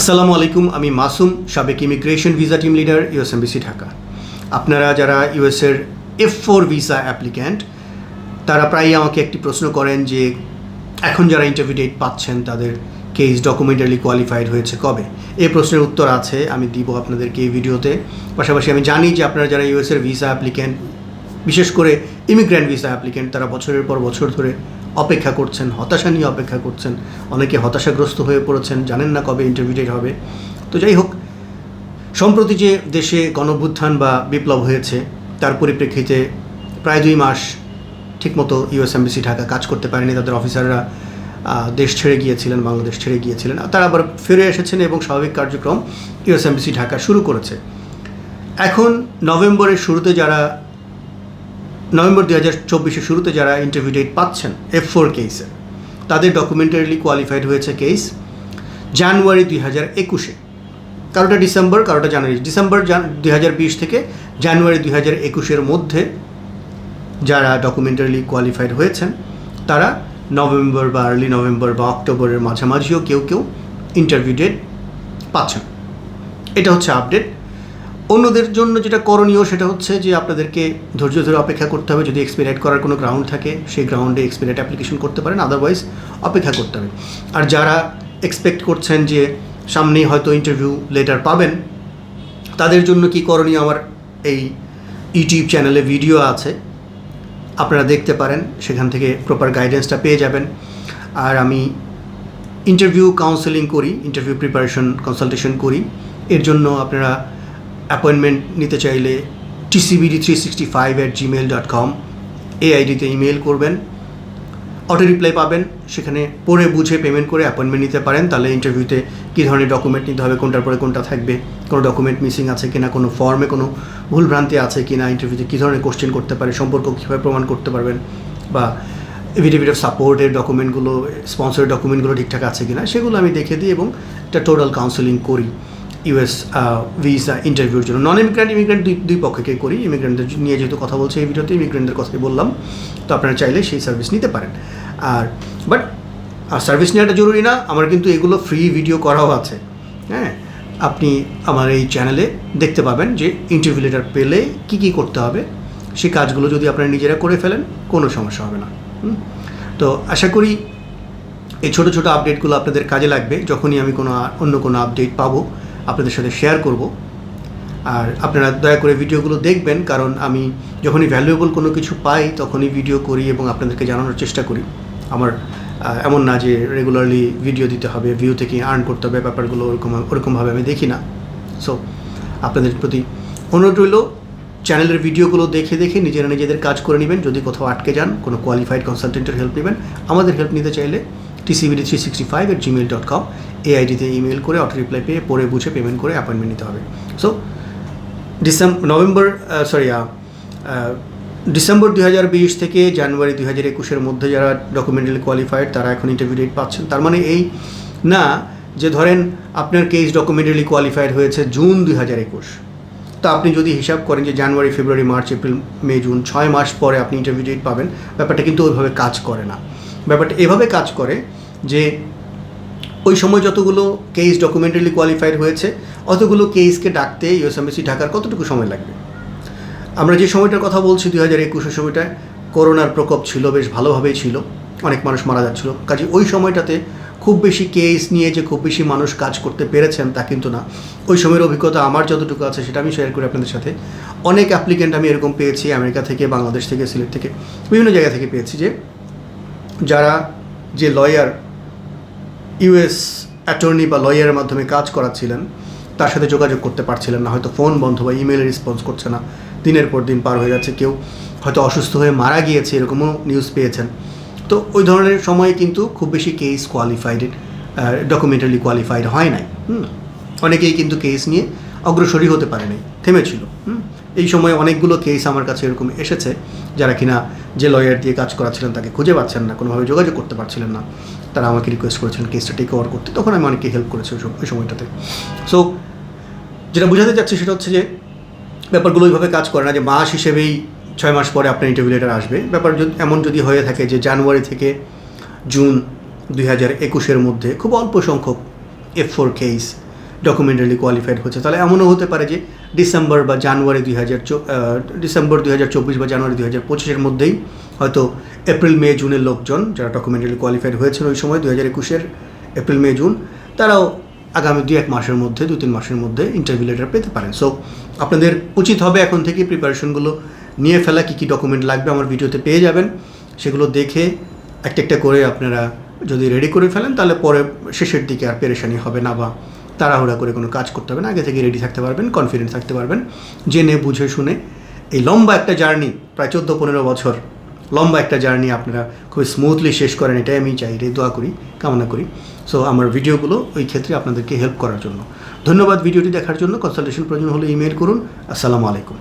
আসসালামু আলাইকুম, আমি মাসুম, সাবেক immigration visa team leader US embassy Dhaka. আপনারা যারা ইউএসের এফ ফোর ভিসা অ্যাপ্লিক্যান্ট, তারা প্রায়ই আমাকে একটি প্রশ্ন করেন যে, এখন যারা ইন্টারভিউ ডেট পাচ্ছেন, তাদের কেস ডকুমেন্টারি কোয়ালিফাইড হয়েছে কবে? এই প্রশ্নের উত্তর আছে, আমি দিব আপনাদেরকে এই ভিডিওতে। পাশাপাশি আমি জানি যে আপনারা যারা ইউএসের ভিসা অ্যাপ্লিক্যান্ট বিশেষ করে ইমিগ্র্যান্ট ভিসা অ্যাপ্লিক্যান্ট তারা বছরের পর বছর ধরে অপেক্ষা করছেন, হতাশা নিয়ে অপেক্ষা করছেন। অনেকে হতাশাগ্রস্ত হয়ে পড়েছেন, জানেন না কবে ইন্টারভিউ ডেট হবে। তো যাই হোক, সম্প্রতি যে দেশে গণভ্যুত্থান বা বিপ্লব হয়েছে, তার পরিপ্রেক্ষিতে প্রায় দুই মাস ঠিকমতো ইউএস এমবিসি ঢাকা কাজ করতে পারেনি। তাদের অফিসাররা দেশ ছেড়ে গিয়েছিলেন, বাংলাদেশ ছেড়ে গিয়েছিলেন। আর তারা আবার ফিরে এসেছেন এবং স্বাভাবিক কার্যক্রম ইউএস এমবিসি ঢাকা শুরু করেছে। এখন নভেম্বরের শুরুতে যারা নভেম্বর দু হাজার চব্বিশের শুরুতে যারা ইন্টারভিউ ডেট পাচ্ছেন এফ ফোর কেসে তাদের ডকুমেন্টারিলি কোয়ালিফাইড হয়েছে কেস জানুয়ারি দুই হাজার একুশে। কারোটা ডিসেম্বর কারোটা জানুয়ারি ডিসেম্বর দুই হাজার বিশ থেকে জানুয়ারি দুই হাজার একুশের মধ্যে যারা ডকুমেন্টারিলি কোয়ালিফাইড হয়েছেন, তারা নভেম্বর বা আর্লি নভেম্বর বা অক্টোবরের মাঝামাঝিও কেউ কেউ ইন্টারভিউ ডেট পাচ্ছেন। এটা হচ্ছে আপডেট অন্যদের জন্য যেটা করণীয় সেটা হচ্ছে যে আপনাদেরকে ধৈর্য ধরে অপেক্ষা করতে হবে। যদি এক্সপিরিয়েট করার কোনো গ্রাউন্ড থাকে, সেই গ্রাউন্ডে এক্সপিরিয়েট অ্যাপ্লিকেশন করতে পারেন আদারওয়াইজ অপেক্ষা করতে হবে। আর যারা এক্সপেক্ট করছেন যে সামনেই হয়তো ইন্টারভিউ লেটার পাবেন, তাদের জন্য কি করণীয়? আমার এই ইউটিউব চ্যানেলে ভিডিও আছে। আপনারা দেখতে পারেন, সেখান থেকে প্রপার গাইডেন্সটা পেয়ে যাবেন। আর আমি ইন্টারভিউ কাউন্সেলিং করি ইন্টারভিউ প্রিপারেশন কনসালটেশন করি। এর জন্য আপনারা অ্যাপয়েন্টমেন্ট নিতে চাইলে TCBD three sixty five at Gmail dot com এই আইডিতে ইমেল করবেন। অটো রিপ্লাই পাবেন। সেখানে পড়ে বুঝে পেমেন্ট করে অ্যাপয়েন্টমেন্ট নিতে পারেন। তাহলে ইন্টারভিউতে কী ধরনের ডকুমেন্ট নিতে হবে, কোনটার পরে কোনটা থাকবে, কোনো ডকুমেন্ট মিসিং আছে কিনা, কোনো ফর্মে কোনো ভুলভ্রান্তি আছে কিনা ইন্টারভিউতে কী ধরনের কোশ্চেন করতে পারে, সম্পর্ক কীভাবে প্রমাণ করতে পারবেন বা এভিডেভিট অফ সাপোর্টের ডকুমেন্টগুলো স্পন্সরের ডকুমেন্টগুলো ঠিকঠাক আছে কিনা, সেগুলো আমি দেখে দিই এবং একটা টোটাল কাউন্সেলিং করি। ইউএস ভিসা ইন্টারভিউর জন্য। নন ইমিগ্রেন্ট ইমিগ্রেন্ট দুই দুই পক্ষকে করি? ইমিগ্রেন্টদের নিয়ে যেহেতু কথা বলছে এই ভিডিওতে ইমিগ্রেন্টদের কথাই বললাম। তো আপনারা চাইলে সেই সার্ভিস নিতে পারেন। আর বাট আর সার্ভিস নেওয়াটা জরুরি না। আমার কিন্তু এগুলো ফ্রি ভিডিও করাও আছে। হ্যাঁ? আপনি আমার এই চ্যানেলে দেখতে পাবেন যে ইন্টারভিউ লেটার পেলে কী কী করতে হবে। সেই কাজগুলো যদি আপনারা নিজেরা করে ফেলেন, কোনো সমস্যা হবে না? তো আশা করি এই ছোটো ছোটো আপডেটগুলো আপনাদের কাজে লাগবে। যখনই আমি কোনো, অন্য কোনো আপডেট পাবো আপনাদের সাথে শেয়ার করব। আর আপনারা দয়া করে ভিডিওগুলো দেখবেন, কারণ আমি যখনই ভ্যালুয়েবল কোনো কিছু পাই, তখনই ভিডিও করি এবং আপনাদেরকে জানানোর চেষ্টা করি। আমার এমন না যে রেগুলারলি ভিডিও দিতে হবে ভিউ থেকে আর্ন করতে হবে, ব্যাপারগুলো ওরকম, ওরকমভাবে আমি দেখি না। সো আপনাদের প্রতি অনুরোধ রইল চ্যানেলের ভিডিওগুলো দেখে দেখে নিজেরা নিজেদের কাজ করে নেবেন। যদি কোথাও আটকে যান, কোনো কোয়ালিফাইড কনসালটেন্টের হেল্প নেবেন, আমাদের হেল্প নিতে চাইলে TCBD three sixty five at Gmail dot com এই আইডিতে ইমেল করে অটো রিপ্লাই পেয়ে পরে বুঝে পেমেন্ট করে অ্যাপয়েন্টমেন্ট নিতে হবে। So December November sorry December দুই হাজার বিশ থেকে জানুয়ারি দুই হাজার একুশের মধ্যে যারা ডকুমেন্টালি কোয়ালিফাইড তারা এখন ইন্টারভিউ ডেট পাচ্ছেন। তার মানে এই না যে ধরেন আপনার কেস ডকুমেন্টালি কোয়ালিফাইড হয়েছে জুন দুই হাজার একুশ। তো আপনি যদি হিসাব করেন যে জানুয়ারি February March April May June ছয় মাস পরে আপনি ইন্টারভিউ ডেট পাবেন, ব্যাপারটা কিন্তু ওইভাবে কাজ করে না। ব্যাপারটা এভাবে কাজ করে যে ওই সময় যতগুলো কেস ডকুমেন্টারি কোয়ালিফাইড হয়েছে, অতগুলো কেসকে ডাকতে ইউএস এমবিসি ঢাকার কতটুকু সময় লাগবে? আমরা যে সময়টার কথা বলছি দুই হাজার একুশের সময়টায়, করোনার প্রকোপ ছিল, বেশ ভালোভাবেই ছিল, অনেক মানুষ মারা যাচ্ছিল। কাজে ওই সময়টাতে খুব বেশি কেস নিয়ে যে খুব বেশি মানুষ কাজ করতে পেরেছেন তা কিন্তু না। ওই সময়ের অভিজ্ঞতা আমার যতটুকু আছে সেটা আমি শেয়ার করি আপনাদের সাথে। অনেক অ্যাপ্লিকেন্ট আমি এরকম পেয়েছি আমেরিকা থেকে, বাংলাদেশ থেকে, সিলেট থেকে, বিভিন্ন জায়গা থেকে পেয়েছি যে, যারা যে লয়ার ইউএস অ্যাটর্নি বা লয়ারের মাধ্যমে কাজ করাচ্ছিলেন, তার সাথে যোগাযোগ করতে পারছিলেন না, হয়তো ফোন বন্ধ বা ইমেলে রেসপন্স করছে না। দিনের পর দিন পার হয়ে যাচ্ছে, কেউ হয়তো অসুস্থ হয়ে মারা গিয়েছে, এরকমও নিউজ পেয়েছেন। তো ওই ধরনের সময়ে কিন্তু খুব বেশি কেস কোয়ালিফাইড ডকুমেন্টারি কোয়ালিফাইড হয় নাই অনেকেই কিন্তু কেস নিয়ে অগ্রসরই হতে পারে নাই থেমেছিল। এই সময় অনেকগুলো কেস আমার কাছে এরকম এসেছে যারা কিনা যে লয়ার দিয়ে কাজ করাচ্ছিলেন তাকে খুঁজে পাচ্ছেন না, কোনোভাবে যোগাযোগ করতে পারছিলেন না। তারা আমাকে রিকোয়েস্ট করেছেন কেসটা টেক ওভার করতে। তখন আমি অনেককে হেল্প করেছি ওই সময়টাতে। সো যেটা বোঝাতে চাচ্ছি সেটা হচ্ছে যে, ব্যাপারগুলো ওইভাবে কাজ করে না যে মাস হিসেবেই ছয় মাস পরে আপনার ইন্টারভিউ লেটার আসবে। ব্যাপার যদি, এমন যদি হয়ে থাকে যে জানুয়ারি থেকে জুন দুই হাজার একুশের মধ্যে খুব অল্প সংখ্যক F four case documentary qualified হচ্ছে। তাহলে এমনও হতে পারে যে ডিসেম্বর বা জানুয়ারি দুই হাজার ডিসেম্বর দুই হাজার চব্বিশ বা জানুয়ারি দুই হাজার পঁচিশের মধ্যেই হয়তো এপ্রিল মে জুনের লোকজন যারা ডকুমেন্টারি কোয়ালিফাইড হয়েছিল ওই সময় দুই হাজার একুশের এপ্রিল মে জুন তারাও আগামী দুই এক মাসের মধ্যে দু তিন মাসের মধ্যে ইন্টারভিউ লেটার পেতে পারেন। সো আপনাদের উচিত হবে এখন থেকে প্রিপারেশনগুলো নিয়ে ফেলা, কী কী ডকুমেন্ট লাগবে আমার ভিডিওতে পেয়ে যাবেন। সেগুলো দেখে একটা একটা করে আপনারা যদি রেডি করে ফেলেন, তাহলে পরে শেষের দিকে আর পেরেশানি হবে না বা তাড়াহুড়া করে কোনো কাজ করতে হবে না, আগে থেকে রেডি থাকতে পারবেন কনফিডেন্স থাকতে পারবেন। জেনে, বুঝে, শুনে, এই লম্বা একটা জার্নি প্রায় চোদ্দ, পনেরো বছর, লম্বা একটা জার্নি আপনারা খুব স্মুথলি শেষ করেন, এটাই আমি চাই রে দোয়া করি, কামনা করি। সো আমার ভিডিওগুলো ওই ক্ষেত্রে আপনাদেরকে হেল্প করার জন্য। ধন্যবাদ ভিডিওটি দেখার জন্য। কনসালটেশন প্রয়োজন হলে ইমেল করুন। আসসালামু আলাইকুম।